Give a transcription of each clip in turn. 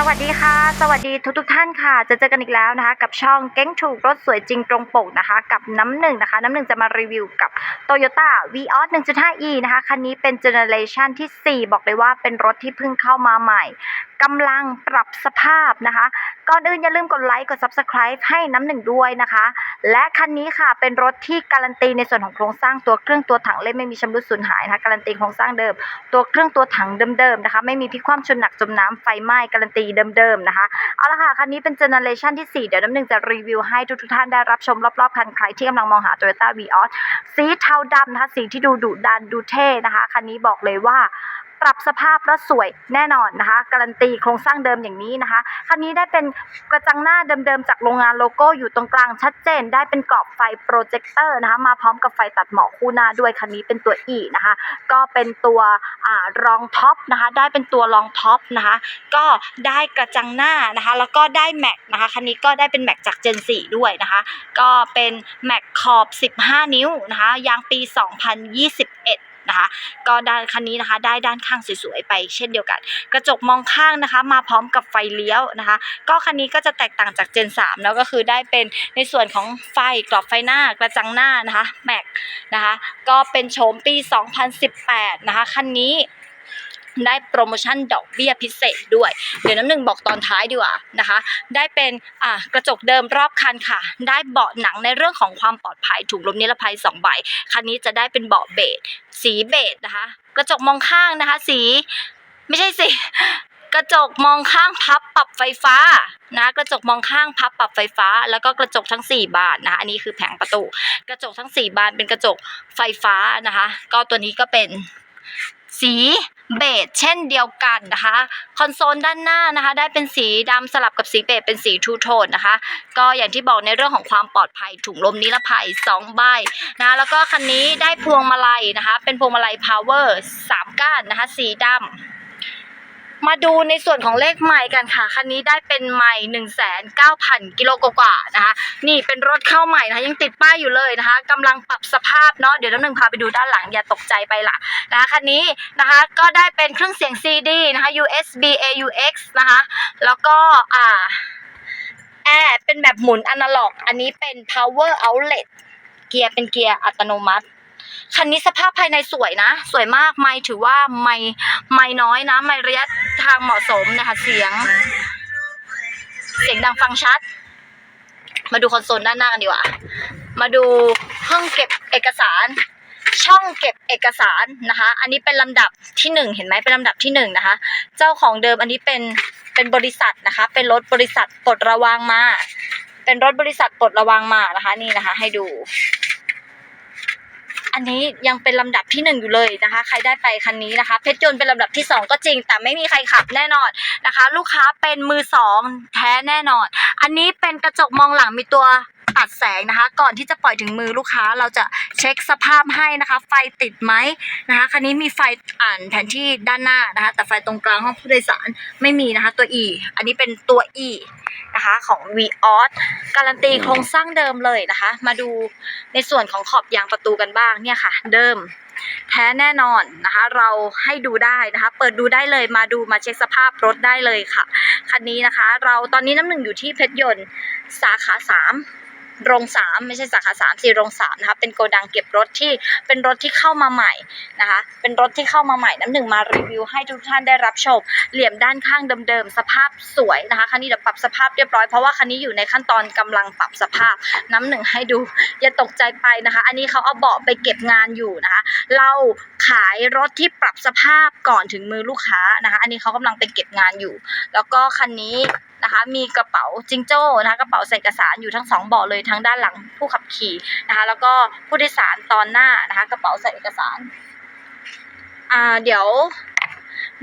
สวัสดีค่ะ สวัสดีทุกทุกท่านค่ะ จะเจอกันอีกแล้วนะคะ กับช่องเก้งถูกรถสวยจริงตรงปกนะคะ กับน้ำหนึ่งนะคะ น้ำหนึ่งจะมารีวิวกับ Toyota v ีออส 1.5e นะคะ คันนี้เป็นเจเนเรชันที่ 4 บอกเลยว่าเป็นรถที่เพิ่งเข้ามาใหม่กำลังปรับสภาพนะคะ ก่อนอื่นอย่าลืมกดไลค์กด Subscribe ให้น้ำหนึ่งด้วยนะคะ และคันนี้ค่ะเป็นรถที่การันตีในส่วนของโครงสร้างตัวเครื่องตัวถังเล่มไม่มีชำรุดสูญหายนะคะการันตีโครงสร้างเดิม ตัวเครื่องตัวถังเดิมๆนะคะ ไม่มีพิคว่ำชนหนักจมน้ำไฟไหม้การันตีเดิมๆนะคะ เอาละค่ะ คันนี้เป็นเจเนอเรชันที่ 4 เดี๋ยวน้ำหนึ่งจะรีวิวให้ทุกๆท่านได้รับชมรอบๆคันใครที่กำลังมองหา Toyota v ีออสสีเทาดำนะคะ สีที่ดูดุดันดูเท่นะคะ คันนี้บอกเลยว่า ปรับสภาพแล้วสวยแน่นอนนะคะ การันตีโครงสร้างเดิมอย่างนี้นะคะ คันนี้ได้เป็นกระจังหน้าเดิมๆ จากโรงงานโลโก้อยู่ตรงกลางชัดเจน ได้เป็นกรอบไฟโปรเจคเตอร์นะคะมาพร้อมกับไฟตัดหมอกคู่หน้าด้วยคันนี้เป็นตัว E นะคะ ก็เป็นตัวอรองท็อปนะคะได้เป็นตัวรองท็อปนะคะก็ได้กระจังหน้านะคะแล้วก็ได้แม็กนะคะคันนี้ก็ได้เป็นแม็กจาก Gen 4ด้วยนะคะก็เป็นแม็กขอบ 15 นิ้วนะคะยางปี 2021นะคะ ก็ด้านคันนี้นะคะ ได้ด้านข้างสวยๆไปเช่นเดียวกัน กระจกมองข้างนะคะ มาพร้อมกับไฟเลี้ยวนะคะ ก็คันนี้ก็จะแตกต่างจากเจน3แล้วก็คือได้เป็นในส่วนของไฟกรอบไฟหน้ากระจังหน้านะคะแม็กนะคะ ก็เป็นโฉมปี 2018 นะคะคันนี้ ได้โปรโมชั่นดอกเบี้ยพิเศษด้วย เดี๋ยวน้ำหนึ่งบอกตอนท้ายดีกว่านะคะ ได้เป็นอ่ากระจกเดิมรอบคันค่ะ ได้เบาะหนังในเรื่องของความปลอดภัยถูกลมนิรภัย2ใบคันนี้จะได้เป็นเบาะเบจสีเบจนะคะ กระจกมองข้างนะคะ สี ไม่ใช่สิกระจกมองข้างพับปรับไฟฟ้านะกระจกมองข้างพับปรับไฟฟ้า แล้วก็กระจกทั้ง 4 บานนะคะอันนี้คือแผงประตู กระจกทั้ง 4 บานเป็นกระจกไฟฟ้านะคะ ก็ตัวนี้ก็เป็นสี เบจเช่นเดียวกันนะคะคอนโซลด้านหน้านะคะได้เป็นสีดำสลับกับสีเบจเป็นสีทูโทนนะคะ ก็อย่างที่บอกในเรื่องของความปลอดภัยถุงลมนิรภัย2ใบนะแล้วก็คันนี้ได้พวงมาลัยนะคะ เป็นพวงมาลัยพาวเวอร์3ก้านนะคะ สีดำ มาดูในส่วนของเลขใหม่กันค่ะ คันนี้ได้เป็นใหม่หนึ่งแสนเก้าพันกิโลกว่านะคะ นี่เป็นรถเข้าใหม่นะคะ ยังติดป้ายอยู่เลยนะคะกำลังปรับสภาพเนาะ เดี๋ยวน้ำหนึ่งพาไปดูด้านหลังอย่าตกใจไปละนะคะ คันนี้นะคะ ก็ได้เป็นเครื่องเสียง CD นะคะ USB AUX นะคะ แล้วก็อ่าแอร์เป็นแบบหมุนอนาล็อก อันนี้เป็น power outlet เกียร์เป็นเกียร์อัตโนมัติ คันนี้สภาพภายในสวยนะ สวยมากไม่ถือว่าไม่ไม่น้อยนะ ไม่ระยะทางเหมาะสมนะคะ เสียง เสียงดังฟังชัด มาดูคอนโซลด้านหน้ากันดีกว่า มาดูห้องเก็บเอกสารช่องเก็บเอกสารนะคะ อันนี้เป็นลำดับที่หนึ่งเห็นไหมเป็นลำดับที่หนึ่งนะคะ เจ้าของเดิมอันนี้เป็นเป็นบริษัทนะคะ เป็นรถบริษัทปลดระวางมา เป็นรถบริษัทปลดระวางมานะคะ นี่นะคะ ให้ดู อันนี้ยังเป็นลำดับที่หนึ่งอยู่เลยนะคะ ใครได้ไปคันนี้นะคะ เพชรยนต์เป็นลำดับที่สองก็จริง แต่ไม่มีใครขับแน่นอนนะคะ ลูกค้าเป็นมือสองแท้แน่นอน อันนี้เป็นกระจกมองหลังมีตัว ตัดแสงนะคะ ก่อนที่จะปล่อยถึงมือลูกค้าเราจะเช็คสภาพให้นะคะ ไฟติดไหมนะคะคันนี้มีไฟอ่านแผนที่ด้านหน้านะคะ แต่ไฟตรงกลางห้องผู้โดยสารไม่มีนะคะ ตัว E อันนี้เป็นตัว E นะคะของ v ีออสการันตีโครงสร้างเดิมเลยนะคะ มาดูในส่วนของขอบยางประตูกันบ้างเนี่ยค่ะ เดิมแท้แน่นอนนะคะ เราให้ดูได้นะคะ เปิดดูได้เลยมาดูมาเช็คสภาพรถได้เลยค่ะ คันนี้นะคะ เราตอนนี้น้ำหนึ่งอยู่ที่เพชรยนต์สาขาสาม โรงสามไม่ใช่สาขาสามสี่โรงสามนะคะเป็นโกดังเก็บรถที่เป็นรถที่เข้ามาใหม่นะคะเป็นรถที่เข้ามาใหม่น้ำหนึ่งมารีวิวให้ทุกท่านได้รับชมเหลี่ยมด้านข้างเดิมๆสภาพสวยนะคะคันนี้เดี๋ยวปรับสภาพเรียบร้อยเพราะว่าคันนี้อยู่ในขั้นตอนกำลังปรับสภาพน้ำหนึ่งให้ดู อย่าตกใจไปนะคะ อันนี้เขาเอาเบาะไปเก็บงานอยู่นะคะ เราขายรถที่ปรับสภาพก่อนถึงมือลูกค้านะคะ อันนี้เขากำลังไปเก็บงานอยู่ แล้วก็คันนี้นะคะมีกระเป๋าจิงโจ้นะคะกระเป๋าใส่เอกสารอยู่ทั้งสองเบาะเลยทั้งด้านหลังผู้ขับขี่นะคะ แล้วก็ผู้โดยสารตอนหน้านะคะ กระเป๋าใส่เอกสาร อ่า เดี๋ยว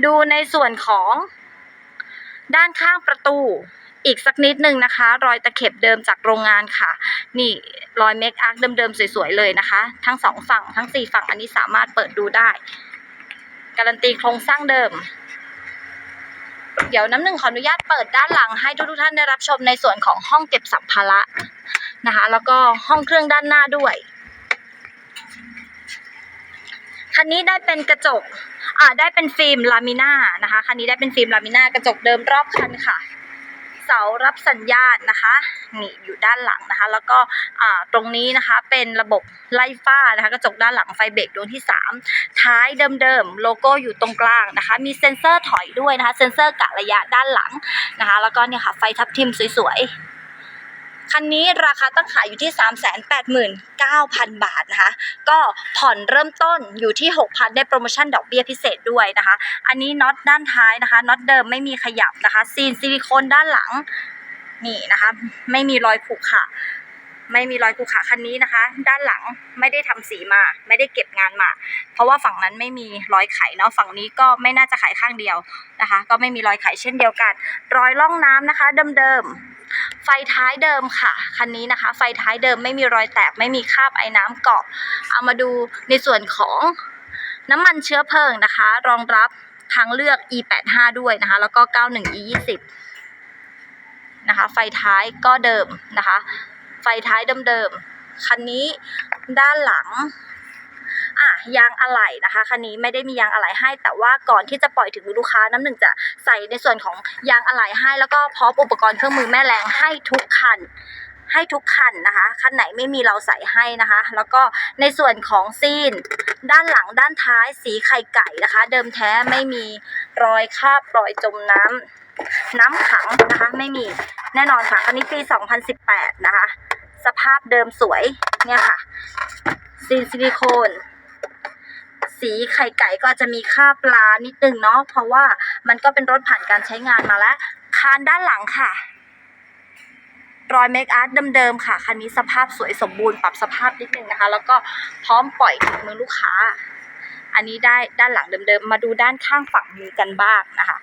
ดูในส่วนของด้านข้างประตูอีกสักนิดนึงนะคะ รอยตะเข็บเดิมจากโรงงานค่ะ นี่รอยเมคอาร์คเดิมๆสวยๆเลยนะคะ ทั้งสองฝั่งทั้งสี่ฝั่งอันนี้สามารถเปิดดูได้ การันตีโครงสร้างเดิม เดี๋ยวน้ำหนึ่งขออนุญาตเปิดด้านหลังให้ทุกๆท่านได้รับชมในส่วนของห้องเก็บสัมภาระ นะคะ แล้วก็ห้องเครื่องด้านหน้าด้วย คันนี้ได้เป็นกระจกอ่าได้เป็นฟิล์มลามิน่านะคะ คันนี้ได้เป็นฟิล์มลามิน่ากระจกเดิมรอบคันค่ะเสารับสัญญาณนะคะนี่อยู่ด้านหลังนะคะ แล้วก็อ่าตรงนี้นะคะเป็นระบบไล่ฟ้านะคะกระจกด้านหลังไฟเบรกดวงที่ 3 ท้ายเดิมๆโลโก้อยู่ตรงกลางนะคะ มีเซ็นเซอร์ถอยด้วยนะคะ เซ็นเซอร์กะระยะด้านหลังนะคะ แล้วก็เนี่ยค่ะไฟทับทิมสวยๆ คันนี้ราคาตั้งขายอยู่ที่ 389,000 บาทนะคะ ก็ผ่อนเริ่มต้นอยู่ที่ 6,000 ได้โปรโมชั่นดอกเบี้ยพิเศษด้วยนะคะ อันนี้น็อตด้านท้ายนะคะน็อตเดิมไม่มีขยับนะคะ ซีนซิลิโคนด้านหลังนี่นะคะ ไม่มีรอยขรุขระไม่มีรอยขรุขระคันนี้นะคะ ด้านหลังไม่ได้ทำสีมา ไม่ได้เก็บงานมา เพราะว่าฝั่งนั้นไม่มีรอยไขเนาะฝั่งนี้ก็ไม่น่าจะไขข้างเดียวนะคะ ก็ไม่มีรอยไขเช่นเดียวกัน รอยล่องน้ำนะคะ เดิมๆ ไฟท้ายเดิมค่ะ คันนี้นะคะ ไฟท้ายเดิมไม่มีรอยแตก ไม่มีคราบไอ้น้ำเกาะ เอามาดูในส่วนของน้ำมันเชื้อเพลิงนะคะ รองรับทางเลือก E85 ด้วยนะคะ แล้วก็ 91 E20 นะคะ ไฟท้ายก็เดิมนะคะ ไฟท้ายเดิมๆ คันนี้ด้านหลัง อะยางอะไหล่นะคะคันนี้ไม่ได้มียางอะไหล่ให้ แต่ว่าก่อนที่จะปล่อยถึงมือลูกค้าน้ำหนึ่งจะใส่ในส่วนของยางอะไหล่ให้ แล้วก็พร้อมอุปกรณ์เครื่องมือแม่แรงให้ทุกคันให้ทุกคันนะคะคันไหนไม่มีเราใส่ให้นะคะ แล้วก็ในส่วนของซีน ด้านหลังด้านท้ายสีไข่ไก่นะคะ เดิมแท้ไม่มีรอยคราบรอยจมน้ำน้ำขังนะคะไม่มีแน่นอนค่ะคันนี้ปี 2018 นะคะ สภาพเดิมสวยเนี่ยค่ะซีนซิลิโคน สีไข่ไก่ก็จะมีคราบลานิดนึงเนาะเพราะว่ามันก็เป็นรถผ่านการใช้งานมาแล้ว คานด้านหลังค่ะ รอยเมคอาร์ตเดิมๆค่ะ คันนี้สภาพสวยสมบูรณ์ปรับสภาพนิดนึงนะคะ แล้วก็พร้อมปล่อยถึงมือลูกค้า อันนี้ได้ด้านหลังเดิมๆมาดูด้านข้างฝั่งนี้กันบ้างนะคะ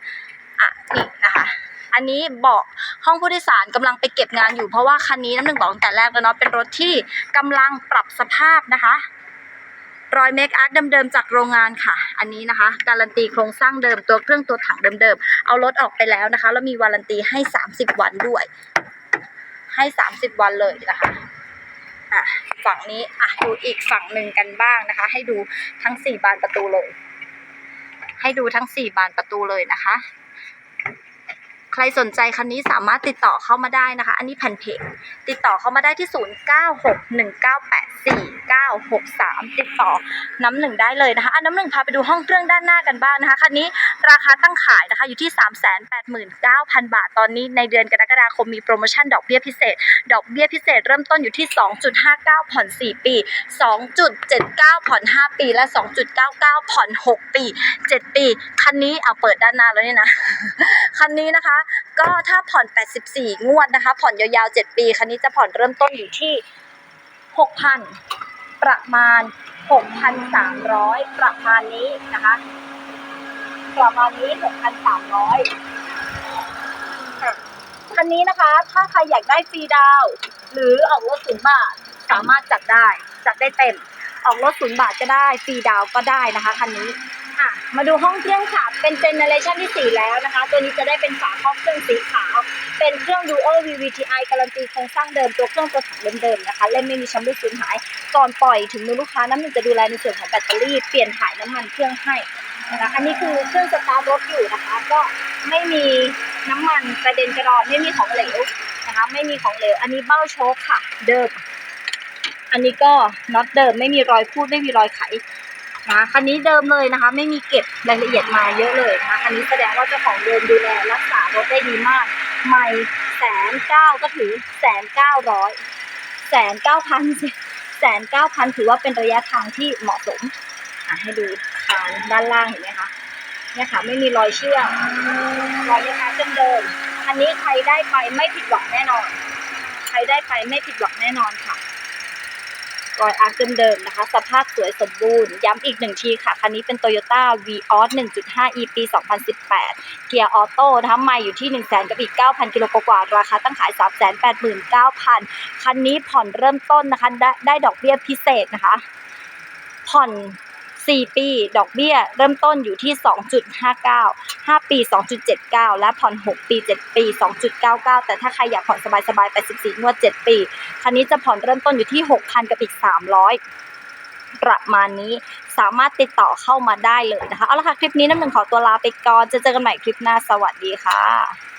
อะนี่นะคะอันนี้เบาะห้องผู้โดยสารกำลังไปเก็บงานอยู่เพราะว่าคันนี้น้ำหนึ่งบอกตั้งแต่แรกแล้วเนาะเป็นรถที่กำลังปรับสภาพนะคะ รอยเมคอาร์ตเดิมๆจากโรงงานค่ะ อันนี้นะคะ การันตีโครงสร้างเดิมตัวเครื่องตัวถังเดิมๆ เอารถออกไปแล้วนะคะ แล้วมีวารันตีให้ 30 วันด้วย ให้ 30 วันเลยนะคะอะฝั่งนี้อะดูอีกฝั่งหนึ่งกันบ้างนะคะ ให้ดูทั้ง 4 บานประตูเลย ให้ดูทั้ง 4 บานประตูเลยนะคะ ใครสนใจคันนี้สามารถติดต่อเข้ามาได้นะคะ อันนี้แผ่นเพจติดต่อเข้ามาได้ที่ 0961984 0961984963 ติดต่อน้ำหนึ่งได้เลยนะคะอะน้ำหนึ่งพาไปดูห้องเครื่องด้านหน้ากันบ้างนะคะคันนี้ราคาตั้งขายนะคะอยู่ที่ 389,000 บาท ตอนนี้ในเดือนกรกฎาคมมีโปรโมชั่นดอกเบี้ยพิเศษ ดอกเบี้ยพิเศษเริ่มต้นอยู่ที่ 2.59 ผ่อน 4 ปี 2.79 ผ่อน 5 ปี และ 2.99 ผ่อน 6 ปี 7 ปี คันนี้เอาเปิดด้านหน้าแล้วเนี่ยนะ คันนี้นะคะ ก็ถ้าผ่อน 84 งวดนะคะ ผ่อนยาวๆ 7 ปี คันนี้จะผ่อนเริ่มต้นอยู่ที่ 6,000 ประมาณ 6,300 ประมาณนี้นะคะ ประมาณนี้ 6,300คันนี้นะคะ ถ้าใครอยากได้ฟรีดาวน์หรือออกรถศูนย์บาทสามารถจัดได้ จัดได้เต็ม ออกรถศูนย์บาทก็ได้ฟรีดาวน์ก็ได้นะคะคันนี้อะ มาดูห้องเครื่องค่ะ เป็นเจเนเรชันที่ 4 แล้วนะคะ ตัวนี้จะได้เป็นฝาครอบเครื่องสีขาว เป็นเครื่อง Duo VVTi การันตีโครงสร้างเดิม ตัวเครื่องตัวถังเดิมๆนะคะ เล่มไม่มีชำรุดสูญหาย ก่อนปล่อยถึงมือลูกค้าน้ำหนึ่งจะดูแลในส่วนของแบตเตอรี่ เปลี่ยนถ่ายน้ำมันเครื่องให้นะคะ อันนี้คือเครื่องสตาร์ทรถอยู่นะคะ ก็ไม่มีน้ำมันกระเด็นกระดอน ไม่มีของเหลวนะคะ ไม่มีของเหลว อันนี้เบ้าโชคค่ะ เดิม อันนี้ก็น็อตเดิม ไม่มีรอยพูด ไม่มีรอยไข นะคันนี้เดิมเลยนะคะ ไม่มีเก็บรายละเอียดมาเยอะเลยนะคะคันนี้แสดงว่าเจ้าของเดิมดูแลรักษารถได้ดีมากใหม่แสนเก้าก็ถือแสนเก้าร้อยแสนเก้าพันแสนเก้าพันถือว่าเป็นระยะทางที่เหมาะสมอะให้ดูคานด้านล่างเห็นไหมคะเนี่ยค่ะไม่มีรอยเชื่อมรอยยังไงเดิมอันนี้ใครได้ไปไม่ผิดหวังแน่นอน ใครได้ไปไม่ผิดหวังแน่นอนค่ะ รอยอาร์คเดิมๆนะคะ สภาพสวยสมบูรณ์ ย้ำอีกหนึ่งทีค่ะ คันนี้เป็น Toyota Vios 1.5 e ปี 2018 เกียร์ออโต้นะคะไม่อยู่ที่1 0 0 0 0กับอีก 9,000 กิโลกว่า ราคาตั้งขาย 389,000 คันนี้ผ่อนเริ่มต้นนะคะ ได้ได้ดอกเบี้ยพิเศษนะคะ ผ่อน 4 ปี ดอกเบี้ย เริ่มต้นอยู่ที่ 2.59 5 ปี 2.79 และผ่อน 6 ปี 7 ปี 2.99 แต่ถ้าใครอยากผ่อนสบายๆ 84งวด 7 ปี คันนี้จะผ่อนเริ่มต้นอยู่ที่ 6,000 กับอีก 300ประมาณนี้สามารถติดต่อเข้ามาได้เลยนะคะ เอาละค่ะ คลิปนี้น้ำหนึ่งขอตัวลาไปก่อนจะเจอกันใหม่คลิปหน้าสวัสดีค่ะ